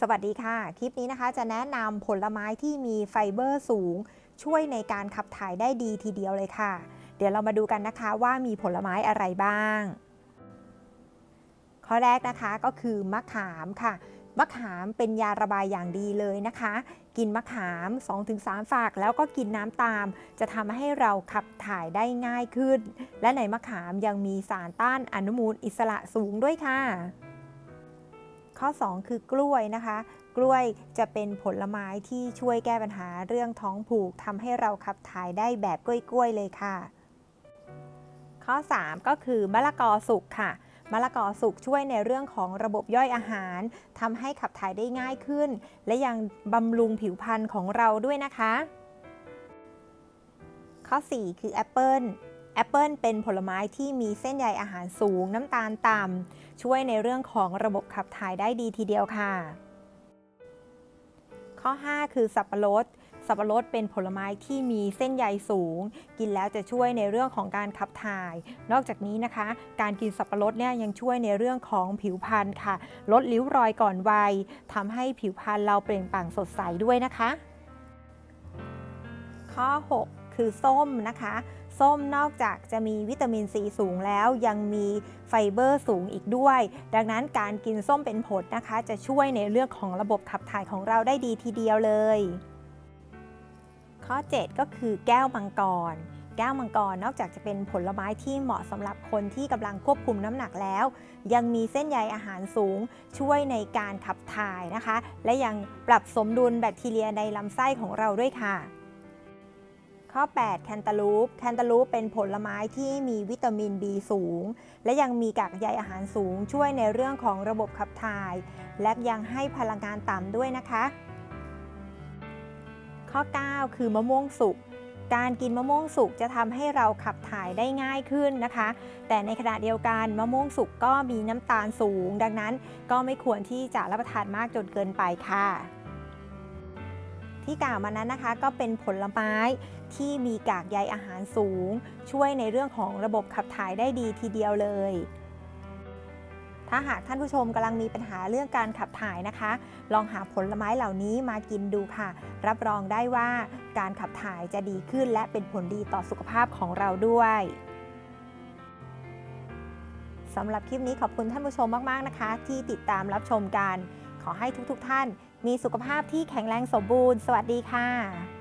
สวัสดีค่ะ คลิปนี้นะคะจะแนะนำผลไม้ที่มีไฟเบอร์สูง ช่วยในการขับถ่ายได้ดีทีเดียวเลยค่ะ เดี๋ยวเรามาดูกันนะคะว่ามีผลไม้อะไรบ้าง ข้อแรกนะคะก็คือมะขามค่ะ มะขามเป็นยาระบายอย่างดีเลยนะคะ กินมะขาม 2-3 ฝากแล้วก็กินน้ำตาม จะทำให้เราขับถ่ายได้ง่ายขึ้น และในมะขามยังมีสารต้านอนุมูลอิสระสูงด้วยค่ะ ข้อ 2 คือกล้วยนะคะ กล้วยจะเป็นผลไม้ที่ช่วยแก้ปัญหาเรื่องท้องผูกทำให้เราขับถ่ายได้แบบกล้วยๆเลยค่ะ ข้อ 3 ก็คือมะละกอสุกค่ะมะละกอสุกช่วยในเรื่องของระบบย่อยอาหารทำให้ขับถ่ายได้ง่ายขึ้น และยังบำรุงผิวพรรณของเราด้วยนะคะ ข้อ 4 คือแอปเปิลแอปเปิลเป็นผลไม้ที่มีเส้นใยอาหารสูงน้ำตาลต่ำ ช่วยในเรื่องของระบบขับถ่ายได้ดีทีเดียวค่ะ ข้อ 5 คือสับปะรดสับปะรดเป็นผลไม้ที่มีเส้นใยสูง กินแล้วจะช่วยในเรื่องของการขับถ่าย นอกจากนี้นะคะ การกินสับปะรดเนี่ยยังช่วยในเรื่องของผิวพรรณค่ะ ลดริ้วรอยก่อนวัยทำให้ผิวพรรณเราเปล่งปลั่งสดใสด้วยนะคะ ข้อ 6 คือส้มนะคะ ส้มนอกจากจะมีวิตามินซีสูงแล้วยังมีไฟเบอร์สูงอีกด้วย ดังนั้นการกินส้มเป็นผลนะคะ จะช่วยในเรื่องของระบบขับถ่ายของเราได้ดีทีเดียวเลย ข้อ 7 ก็คือแก้วมังกร แก้วมังกรนอกจากจะเป็นผลไม้ที่เหมาะสำหรับคนที่กำลังควบคุมน้ำหนักแล้ว ยังมีเส้นใยอาหารสูงช่วยในการขับถ่ายนะคะ และยังปรับสมดุลแบคทีเรียในลำไส้ของเราด้วยค่ะ ข้อ 8 แคนตาลูป แคนตาลูปเป็นผลไม้ที่มีวิตามิน B สูง และยังมีกากใยอาหารสูง ช่วยในเรื่องของระบบขับถ่าย และยังให้พลังงานต่ำด้วยนะคะ ข้อ 9 คือมะม่วงสุก การกินมะม่วงสุกจะทำให้เราขับถ่ายได้ง่ายขึ้นนะคะ แต่ในขณะเดียวกันมะม่วงสุกก็มีน้ำตาลสูง ดังนั้นก็ไม่ควรที่จะรับประทานมากจนเกินไปค่ะ ที่กล่าวมานั้นนะคะ ก็เป็นผลไม้ที่มีกากใยอาหารสูง ช่วยในเรื่องของระบบขับถ่ายได้ดีทีเดียวเลย ถ้าหากท่านผู้ชมกำลังมีปัญหาเรื่องการขับถ่ายนะคะ ลองหาผลไม้เหล่านี้มากินดูค่ะ รับรองได้ว่าการขับถ่ายจะดีขึ้น และเป็นผลดีต่อสุขภาพของเราด้วยสำหรับคลิปนี้ขอบคุณท่านผู้ชมมาก ๆ นะคะ ที่ติดตามรับชมกัน ขอให้ทุกๆทท่าน มีสุขภาพที่แข็งแรงสมบูรณ์ สวัสดีค่ะ